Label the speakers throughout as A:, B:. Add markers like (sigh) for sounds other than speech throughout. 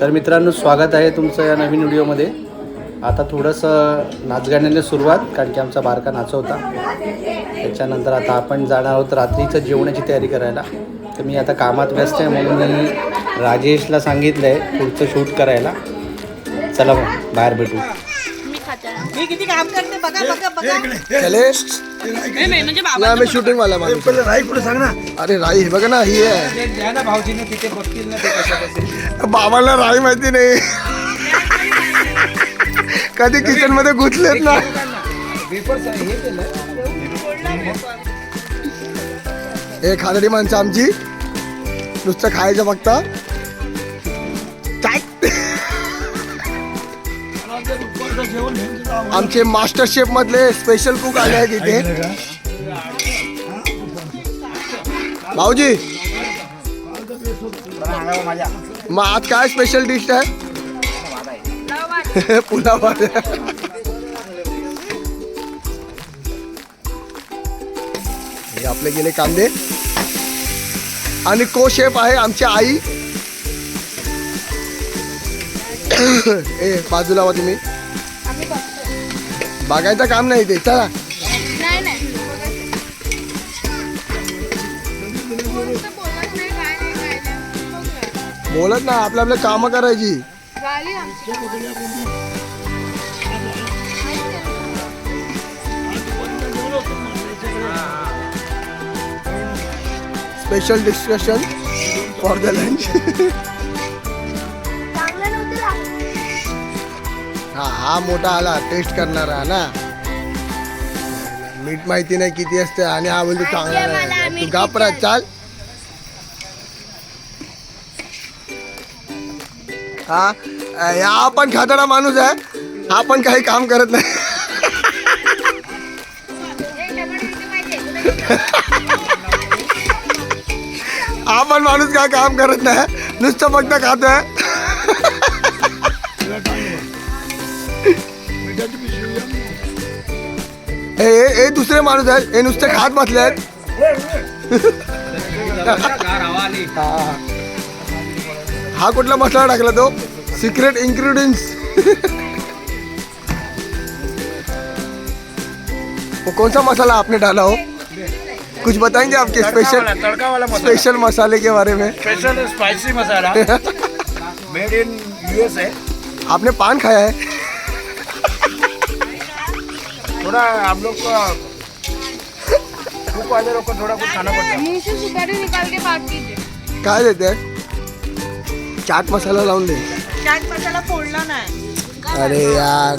A: तर मित्रांनो स्वागत आहे तुमचं या नवीन व्हिडिओमध्ये. आता थोडंसं नाचगाण्याने सुरुवात कारण की आमचा बारका नाच होता त्याच्यानंतर आता आपण जाणार आहोत रात्रीचं जेवणाची तयारी करायला. तर मी आता कामात व्यस्त आहे म्हणून मी राजेशला सांगितलं आहे पुढचं शूट करायला. चला मग बाहेर भेटू.
B: मी किती काम करते? बघा बघा बघा. नाही, नाही, म्हणजे बाबा
C: आम्ही शूटिंग वाला माणूस
D: राई पुढे सांग ना.
C: अरे राई हे बघा ना ही आहे.
D: द्या ना भाऊजीने तिथे बघतील ना ते कसं कसं
C: बाबांना राई माहिती नाही. कधी किचनमध्ये घुसलेत ना.
D: हे केलं
C: हे खादडी माणसं आमची. नुसतं खायचं फक्त. काय? आमचे मास्टर शेफ मधले स्पेशल कुक आले आहेत इथे. भाऊजी. मग आज काय स्पेशल डिश आहे? (laughs) पुलाव आहे. हे आपले गेले कांदे. आणि को शेफ आहे आमची आई. (coughs) ए बाजूला वा तुम्ही. बघायचं काम नाही ते चला. बोलत ना आपल्या आपल्या कामं करायची. Special discussion for the lunch हा हा मोठा आला टेस्ट करणारा ना? मीठ माहिती नाही किती असते आणि हा बोलतो चांगला नाही. तू घाबरा चाल. हा? हा पण खाताना माणूस आहे. हा पण काही काम करत नाही.
E: हे आहे?
C: पण माणूस काय काम करत नाही. नुसतं फक्त खातोय. हे दुसरे माणूस आहेत. हे नुसते खात बसले आहेत. हा. (laughs) हा कुठला मसाला टाकला तो? सिक्रेट इन्ग्रेडियंट्स (laughs) वो कौन सा मसाला आपने डाला हो? कुछ बताएँगे आपके स्पेशल
D: तड़का वाला मसाला।
C: स्पेशल मसाले के बारे में?
D: Special spicy masala. Made in US है
C: आपने पान खाया है?
D: थोड़ा हम लोग को कुक वाले लोग को थोड़ा कुछ खाना पड़ता है
E: मुंह से सुपारी निकाल के बात कीजिए
C: काय देते? हैं चाट मसाला लावून दे.
B: चाट मसाला फोडला नाही.
C: अरे यार.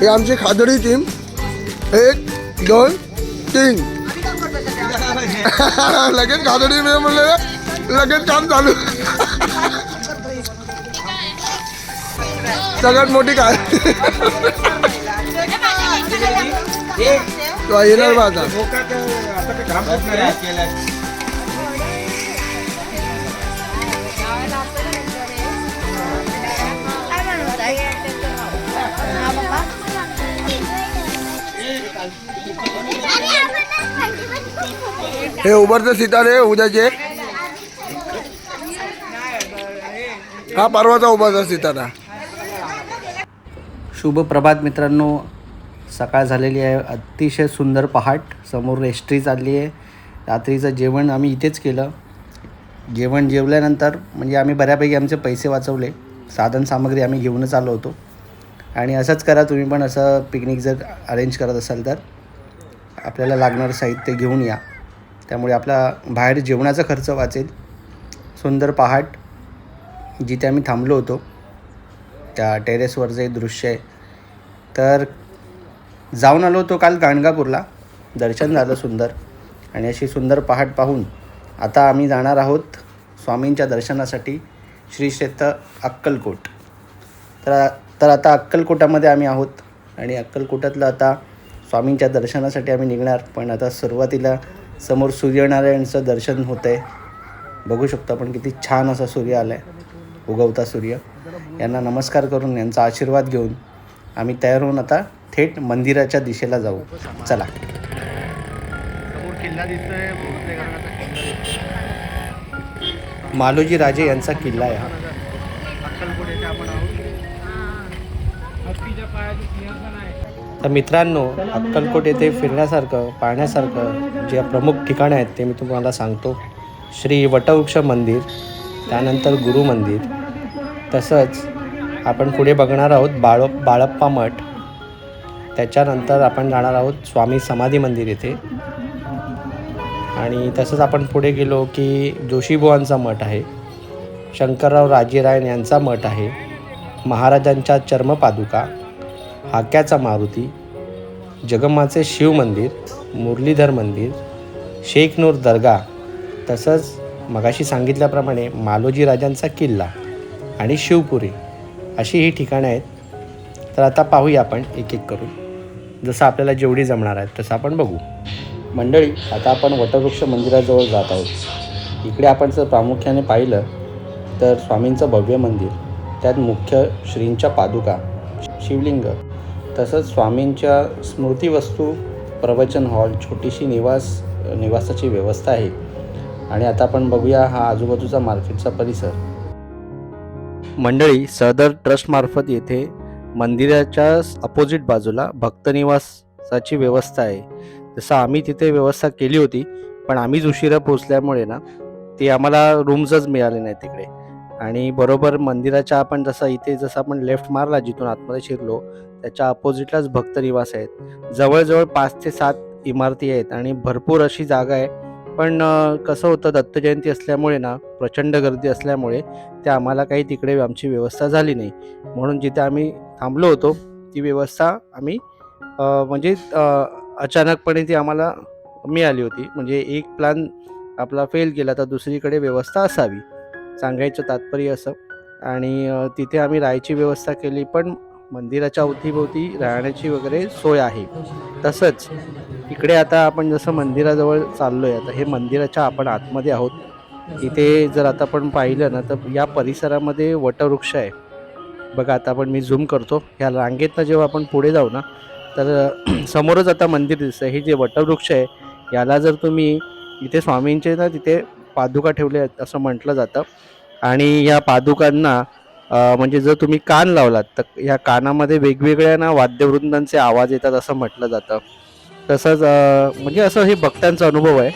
C: हे आमची खादडी टीम एक दोन तीन. (laughs) लगेच खादडी मी म्हणले लगेच काम चालू. सगळ्यात मोठी काय? येणार बा आता
D: आहे.
E: हा
C: उभरचे सितारे उद्याचे. हा परवाचा उभाचा सितारा
A: शुभ प्रभात मित्रांनो. सकाळ झालेली आहे. अतिशय सुंदर पहाट. समोर रेस्ट्री चालली आहे. रात्रीचं जेवण आम्ही इथेच केलं. जेवण जेवल्यानंतर म्हणजे आम्ही बऱ्यापैकी आमचे पैसे वाचवले. साधन सामग्री आम्ही घेऊनच आलो होतो. आणि असंच करा तुम्ही पण असं पिकनिक जर अरेंज करत असाल तर. आपल्याला लागणारं साहित्य घेऊन या. त्यामुळे आपला बाहेर जेवणाचा खर्च वाचेल. सुंदर पहाट जिथे आम्ही थांबलो होतो. त्या टेरेसवर जे दृश्य आहे. तर जाऊन आलो होतो काल गाणगापूरला. दर्शन झालं सुंदर. आणि अशी सुंदर पहाट पाहून आता आम्ही जाणार आहोत स्वामींच्या दर्शनासाठी श्री क्षेत्र अक्कलकोट. तर तर आता अक्कलकोटामध्ये आम्ही आहोत. आणि अक्कलकोटातलं आता स्वामींच्या दर्शनासाठी आम्ही निघणार. पण आता सुरुवातीला समोर सूर्यनारायणचं दर्शन होतं आहे बघू शकतो आपण किती छान असा सूर्य आला आहे उगवता सूर्य. यांना नमस्कार करून यांचा आशीर्वाद घेऊन आम्ही तयार होऊन आता थेट मंदिराच्या दिशेला जाऊ. चला. मालोजी राजे यांचा किल्ला आहे हा. तर मित्रांनो अक्कलकोट येथे फिरण्यासारखं पाहण्यासारखं जे प्रमुख ठिकाणं आहेत ते मी तुम्हाला सांगतो. श्री वटवृक्ष मंदिर त्यानंतर गुरु मंदिर. तसंच आपण पुढे बघणार आहोत बाळ बाळप्पा मठ. त्याच्यानंतर आपण जाणार आहोत स्वामी समाधी मंदिर येथे आणि तसंच आपण पुढे गेलो की जोशीबुवांचा मठ आहे. शंकरराव राजेरायन यांचा मठ आहे. महाराजांच्या चर्मपादुका हाक्याचा मारुती जगम्माचे शिव मंदिर मुरलीधर मंदिर शेखनूर दर्गा. तसंच मगाशी सांगितल्याप्रमाणे मालोजी राजांचा किल्ला. आणि शिवपुरी अशी ही ठिकाणं आहेत. तर आता पाहूया आपण एक एक करून. जसं आपल्याला जेवढी जमणार आहेत तसं आपण बघू. मंडळी आता आपण वटवृक्ष मंदिराजवळ जात आहोत. इकडे आपण जर प्रामुख्याने पाहिलं तर स्वामींचं भव्य मंदिर त्यात मुख्य श्रींच्या पादुका शिवलिंग तसंच स्वामींच्या स्मृतिवस्तू प्रवचन हॉल छोटीशी निवास निवासाची व्यवस्था आहे. आणि आता आपण बघूया हा आजूबाजूचा मार्केटचा परिसर. मंडळी सदर ट्रस्टमार्फत येथे मंदिराच्या अपोजिट बाजूला भक्तनिवासाची व्यवस्था आहे. जसं आम्ही तिथे व्यवस्था केली होती पण आम्हीच उशिरा पोचल्यामुळे ना ते आम्हाला रूम्सच मिळाले नाही तिकडे. आणि बरोबर मंदिराच्या आपण जसं इथे जसं आपण लेफ्ट मारला जिथून आतमध्ये शिरलो त्याच्या अपोजिटलाच भक्तनिवास आहेत. जवळजवळ पाच ते सात इमारती आहेत आणि भरपूर अशी जागा आहे. पण कसं होतं दत्त जयंती असल्यामुळे ना प्रचंड गर्दी असल्यामुळे ते आम्हाला काही तिकडे आमची व्यवस्था झाली नाही. म्हणून जिथे आम्ही थांबलो होतो ती व्यवस्था आम्ही म्हणजे अचानकपणे ती आम्हाला मिळाली होती. म्हणजे एक प्लॅन आपला फेल गेला तर दुसरीकडे व्यवस्था असावी. सांगायचं तात्पर्य असं. आणि तिथे आम्ही राहायची व्यवस्था केली पण मंदिराच्या अवतीभोवती राहण्याची वगैरे सोय आहे. तसंच इकडे आता आपण जसं मंदिराजवळ चाललो आहे आता हे मंदिराच्या आपण आतमध्ये आहोत. इथे जर आता आपण पाहिलं ना तर या परिसरामध्ये वटवृक्ष आहे. बघा आता आपण मी झूम करतो. ह्या रांगेतनं जेव्हा आपण पुढे जाऊ ना तर (clears throat) समोरच आता मंदिर दिसतं हे जे वटवृक्ष आहे याला जर तुम्ही इथे स्वामींचे ना तिथे पादुका ठेवले आहेत असं म्हटलं जातं. आणि या पादुकांना म्हणजे जर तुम्ही कान लावलात तर ह्या कानामध्ये वेगवेगळ्या ना वाद्यवृंदांचे आवाज येतात असं म्हटलं जातं. तसंच म्हणजे असं हे भक्तांचा अनुभव आहे.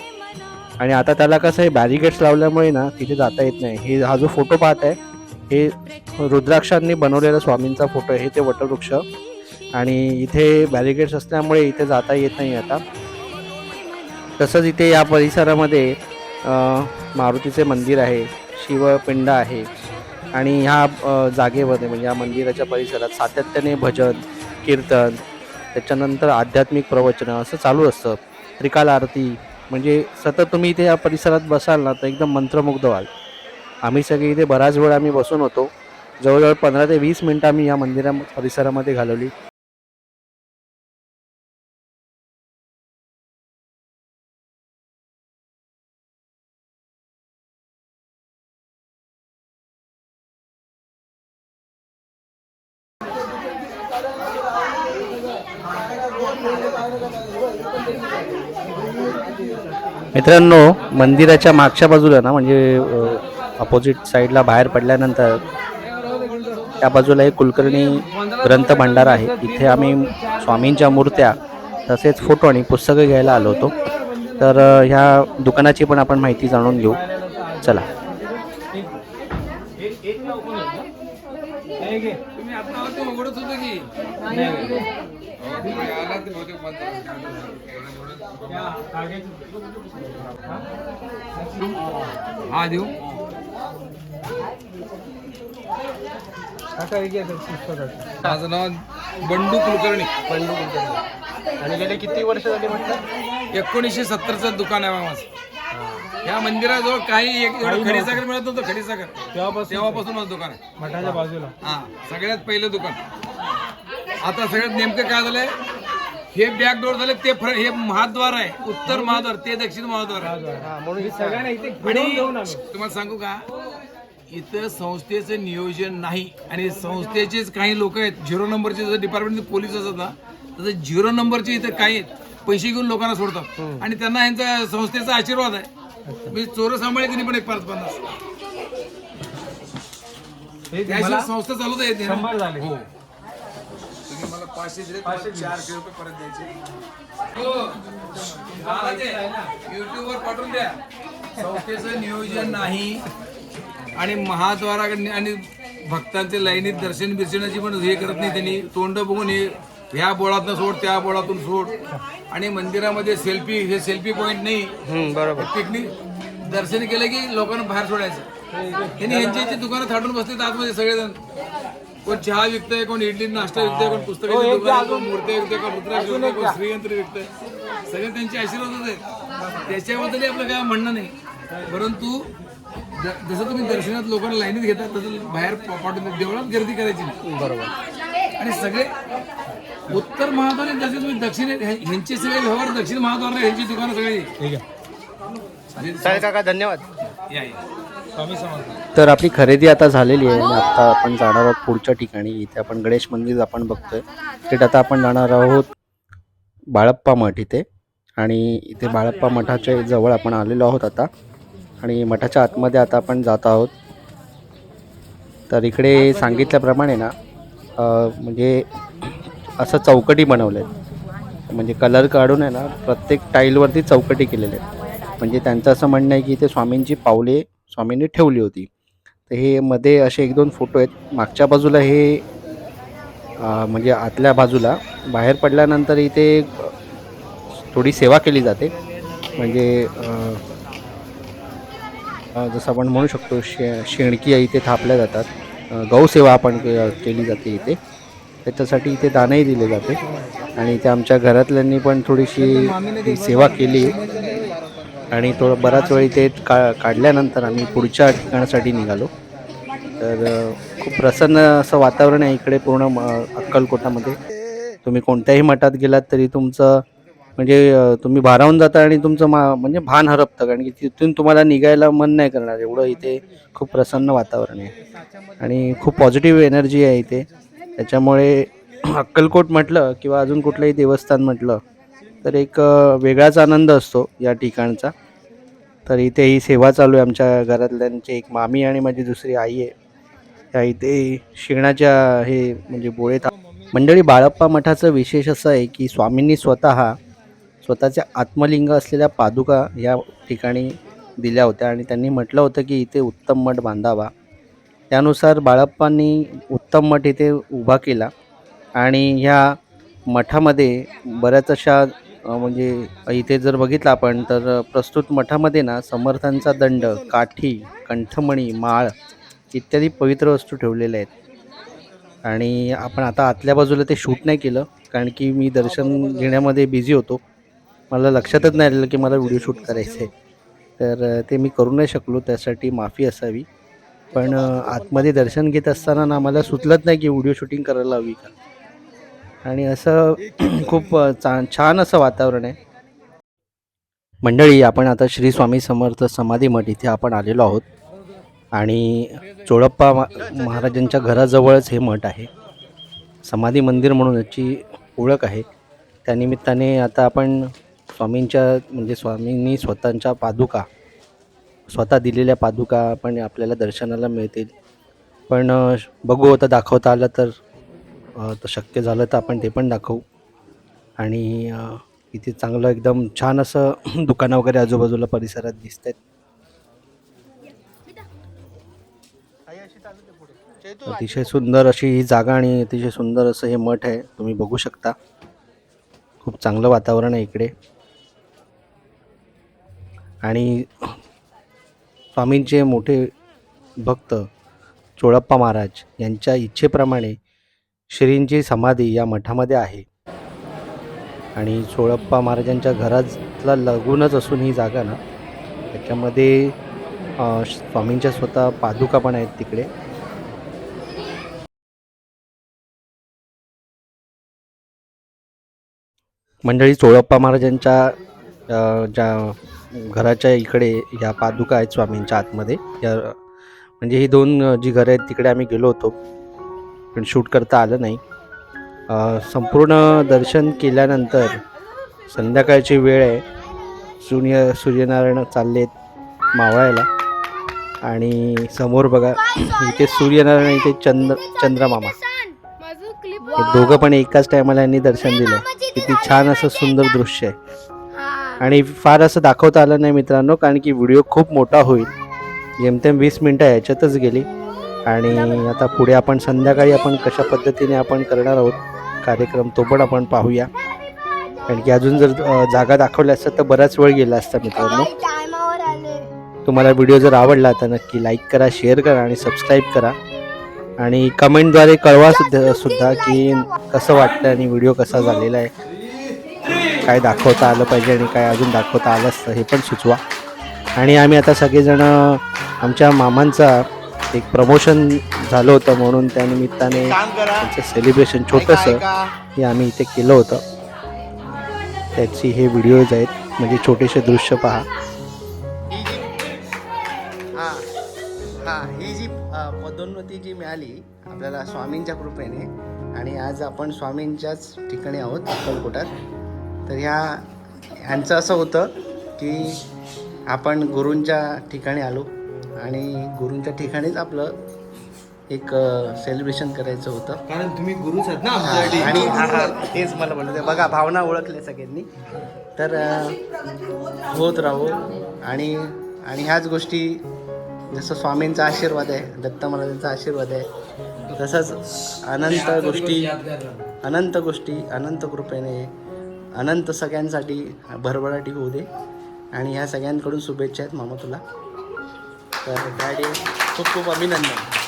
A: आणि आता त्याला कसं आहे बॅरिगेट्स लावल्यामुळे ना तिथे जाता येत नाही. हे हा जो फोटो पाहत आहे हे रुद्राक्षांनी बनवलेला स्वामींचा फोटो आहे. हे ते वटवृक्ष. आणि इथे बॅरिगेट्स असल्यामुळे इथे जाता येत नाही आता. तसंच इथे या परिसरामध्ये मारुतीचे मंदिर आहे शिवपिंड आहे. आणि ह्या जागेमध्ये म्हणजे या मंदिराच्या परिसरात सातत्याने भजन कीर्तन त्याच्यानंतर आध्यात्मिक प्रवचनं असं चालू असतं. त्रिकाल आरती म्हणजे सतत तुम्ही इथे या परिसरात बसाल ना तर एकदम मंत्रमुग्ध व्हाल. आम्ही सगळे इथे बराच वेळ आम्ही बसून होतो. जवळजवळ पंधरा ते वीस मिनटं आम्ही या मंदिरा परिसरामध्ये घालवली. मित्रांनो मंदिराच्या मागच्या बाजूला ना म्हणजे अपोजिट साईडला बाहेर पडल्यानंतर त्या बाजूला एक कुलकर्णी ग्रंथ भांडार आहे इथे आम्ही स्वामींच्या मूर्त्या तसेच फोटो आणि पुस्तकं घ्यायला आलो होतो तर ह्या दुकानाची पण आपण माहिती जाणून घेऊ चला
D: हा देऊ माझं नाव बंडू कुलकर्णी.
A: बंडू कुलकर्णी. आणि गेले किती वर्ष झाली म्हटलं?
D: एकोणीसशे सत्तरचं दुकान आहे माझं. या मंदिराजवळ काही एक एवढं खडीसाखर मिळत नव्हतं खडीसाखर तेव्हापासून. माझं दुकान. आहे
F: मठाच्या बाजूला.
D: हा सगळ्यात पहिलं दुकान. आता सगळ्यात नेमकं काय झालंय? हे बॅक डोर झाले ते फ्र- हे महाद्वार आहे. उत्तर महाद्वार ते दक्षिण महाद्वार आहे.
A: म्हणून
F: सगळ्यांना इथे
D: आणि तुम्हाला सांगू का? इथं संस्थेचं नियोजन नाही. आणि संस्थेचेच काही लोक आहेत झिरो नंबरचे जसं डिपार्टमेंट पोलीस असतात ना तसं झिरो नंबरचे इथं काही आहेत. पैसे घेऊन लोकांना सोडतात. आणि त्यांना यांचा संस्थेचा आशीर्वाद आहे. मी चोर सांभाळले त्यांनी पण एक पाच पन्नास त्याशिवाय संस्था चालवता येते शंभर झाले. हो. तुम्ही मला पाचशे दिले तुम्हाला चारशे रुपये परत द्यायचे. हो. युट्यूबवर पाठवून द्या. संस्थेचं नियोजन नाही आणि महाद्वाराकडे आणि भक्तांचे लाईनीत दर्शन बिर्शनाची पण हे करत नाही त्यांनी. तोंड बघून हे ह्या बोळातून सोड त्या बोळातून सोड. आणि मंदिरामध्ये सेल्फी हे सेल्फी पॉईंट नाही.
A: बरोबर.
D: पिकनिक दर्शन केलं की लोकांना बाहेर सोडायचं. त्यांनी यांची यांची दुकानं थाटून बसले आतमध्ये सगळेजण. कोण चहा विकतंय कोण इडली नाश्ता विकतंय कोण पुस्तकाची दुकान कोण मूर्ती विकतंय कोण रुद्राक्ष विकतंय कोण श्रीयंत्र विकतंय. सगळे त्यांचे आशीर्वादच आहेत त्याच्याबद्दल आपलं काय म्हणणं नाही. परंतु जसं तुम्ही दर्शनात लोकांना लाईनीत घेतात तसं बाहेर पाठवून देवळात गर्दी करायची नाही.
A: बरोबर.
D: आणि सगळे उत्तर महाद्वार जसे तुम्ही दक्षिण ह्यांचे सगळे व्यवहार दक्षिण महाद्वार ह्यांची दुकानं सगळी.
A: चालेल काका धन्यवाद.
D: या या.
A: तर आपली खरेदी आता झालेली आहे आणि आता आपण जाणार आहोत पुढच्या ठिकाणी. इथे आपण गणेश मंदिर आपण बघतोय. तिथे आता आपण जाणार आहोत बाळप्पा मठ इथे. आणि इथे बाळप्पा मठाच्या जवळ आपण आलेलो आहोत आता. आणि मठाच्या आतमध्ये आता आपण जात आहोत. तर इकडे सांगितल्याप्रमाणे ना म्हणजे असं चौकटी बनवल्या आहेत म्हणजे कलर काढून आहे ना प्रत्येक टाईलवरती चौकटी केलेल्या आहेत. म्हणजे त्यांचं असं म्हणणं आहे की इथे स्वामींची पावले स्वामींनी ठेवली होती. तर हे मध्ये असे एक दोन फोटो आहेत. मागच्या बाजूला हे म्हणजे आतल्या बाजूला बाहेर पडल्यानंतर इथे थोडी सेवा केली जाते. म्हणजे जसं आपण म्हणू शकतो शे शेणकी इथे थापल्या जातात. गौसेवा आपण के केली जाते इथे. त्याच्यासाठी इथे दानही दिले जाते. आणि इथे आमच्या घरातल्यांनी पण थोडीशी सेवा केली. आणि थोडं बराच वेळ इथे का काढल्यानंतर आम्ही पुढच्या ठिकाणासाठी निघालो. तर खूप प्रसन्न असं वातावरण आहे इकडे पूर्ण म- अक्कलकोटामध्ये. तुम्ही कोणत्याही मठात गेलात तरी तुमचं म्हणजे तुम्ही भारावून जाता आणि तुमचं मा म्हणजे भान हरपतं. कारण की तिथून तुम्हाला निघायला मन नाही करणार. एवढं इथे खूप प्रसन्न वातावरण आहे. आणि खूप पॉझिटिव्ह एनर्जी आहे इथे. त्याच्यामुळे अक्कलकोट म्हटलं किंवा अजून कुठलंही देवस्थान म्हटलं तर एक वेगळाच आनंद असतो या ठिकाणचा. तर इथे ही सेवा चालू आहे आमच्या घरातल्यांची. एक मामी आणि माझी दुसरी आई आहे. त्या इथे शिंगणाच्या हे म्हणजे बोळे मंडळी बाळप्पा मठाचं विशेष असं आहे की स्वामींनी स्वतः स्वतःच्या आत्मलिंग असलेल्या पादुका या ठिकाणी दिल्या होत्या आणि त्यांनी म्हटलं होतं की इथे उत्तम मठ बांधावा. त्यानुसार बाळप्पांनी उत्तम मठ इथे उभा केला आणि ह्या मठामध्ये बऱ्याच अशा म्हणजे इथे जर बघितलं आपण तर प्रस्तुत मठामध्ये ना समर्थांचा दंड काठी कंठमणी माळ इत्यादी पवित्र वस्तू ठेवलेल्या आहेत. आणि आपण आता आतल्या बाजूला ते शूट नाही केलं कारण की मी दर्शन घेण्यामध्ये बिझी होतो. मला लक्षातच नाही आलेलं की मला व्हिडिओ शूट करायचं आहे तर ते मी करू नाही शकलो त्यासाठी माफी असावी. पण आतमध्ये दर्शन घेत असताना ना मला सुचलत नाही की व्हिडिओ शूटिंग करायला हवी का. आणि असं (clears throat) खूप चा छान असं वातावरण आहे. मंडळी आपण आता श्री स्वामी समर्थ समाधी मठ इथे आपण आलेलो आहोत. आणि चोळप्पा महाराजांच्या घराजवळच हे मठ आहे. समाधी मंदिर म्हणून याची ओळख आहे. त्यानिमित्ताने आता आपण स्वामींच्या म्हणजे स्वामींनी स्वतःच्या पादुका स्वतः दिलेल्या पादुका पण आपल्याला दर्शनाला मिळतील. पण बघू आता दाखवता आलं तर शक्य झालं तर आपण ते पण दाखवू. आणि इथे चांगलं एकदम छान असं (clears throat) दुकानं वगैरे आजूबाजूला परिसरात दिसत आहेत अतिशय सुंदर अशी ही जागा आणि अतिशय सुंदर असं हे मठ आहे. तुम्ही बघू शकता. खूप चांगलं वातावरण आहे इकडे. आणि स्वामींचे मोठे भक्त चोळप्पा महाराज यांच्या इच्छेप्रमाणे श्रींची समाधी या मठामध्ये आहे. आणि चोळप्पा महाराजांच्या घरातला लागूनच असून ही जागा ना त्याच्यामध्ये स्वामींच्या स्वतः पादुका पण आहेत तिकडे. मंडळी चोळप्पा महाराजांच्या ज्या घराच्या इकडे ह्या पादुका आहेत स्वामींच्या आतमध्ये. या म्हणजे ही दोन जी घरं आहेत तिकडे आम्ही गेलो होतो. पण शूट करता आलं नाही. संपूर्ण दर्शन केल्यानंतर संध्याकाळची वेळ आहे. सूर्य सूर्यनारायण चालले आहेत मावळायला. आणि समोर बघा इथे सूर्यनारायण इथे चंद्र चंद्रमामा. हे दोघं पण एकाच टायमाला यांनी दर्शन दिलं. किती छान असं सुंदर दृश्य आहे. आणि फार असं दाखवता आलं नाही मित्रांनो कारण की व्हिडिओ खूप मोठा होईल. जेमतेम वीस मिनटं याच्यातच गेली. आणि आता पुढे आपण संध्याकाळी आपण कशा पद्धतीने आपण करणार आहोत कार्यक्रम तो पण आपण पाहूया. कारण की अजून जर जागा दाखवल्या असतात तर बराच वेळ गेला असता मित्रांनो. तुम्हाला व्हिडिओ जर आवडला तर नक्की लाईक करा शेअर करा आणि सबस्क्राईब करा. आणि कमेंटद्वारे कळवा सुद्धा सुद्धा की कसं वाटतं आणि व्हिडिओ कसा झालेला आहे. काय दाखवता आलं पाहिजे आणि काय अजून दाखवता आलं असतं हे पण सुचवा. आणि आम्ही आता सगळेजण आमच्या मामांचा एक प्रमोशन झालं होतं म्हणून त्या निमित्ताने त्यांचं सेलिब्रेशन छोटंसं हे आम्ही इथे केलं होतं. त्याची हे व्हिडिओज आहेत म्हणजे छोटेसे दृश्य पहा. हां हां ही जी पदोन्नती जी मिळाली आपल्याला स्वामींच्या कृपेने आणि आज आपण स्वामींच्याच ठिकाणी आहोत अक्कलकोटात. तर ह्या ह्यांचं असं होतं की आपण गुरूंच्या ठिकाणी आलो आणि गुरूंच्या ठिकाणीच आपलं एक सेलिब्रेशन करायचं होतं.
C: कारण तुम्ही गुरुच आहात ना
A: आणि हा तेच मला म्हणलं ते बघा भावना ओळखल्या सगळ्यांनी. तर होत राहू. आणि आणि ह्याच गोष्टी जसं स्वामींचा आशीर्वाद आहे दत्त महाराजांचा आशीर्वाद आहे तसंच अनंत गोष्टी अनंत गोष्टी अनंत कृपेने अनंत सगळ्यांसाठी भरभराटी होऊ दे. आणि ह्या सगळ्यांकडून शुभेच्छा आहेत मामा तुला. तर डॅडी खूप खूप अभिनंदन.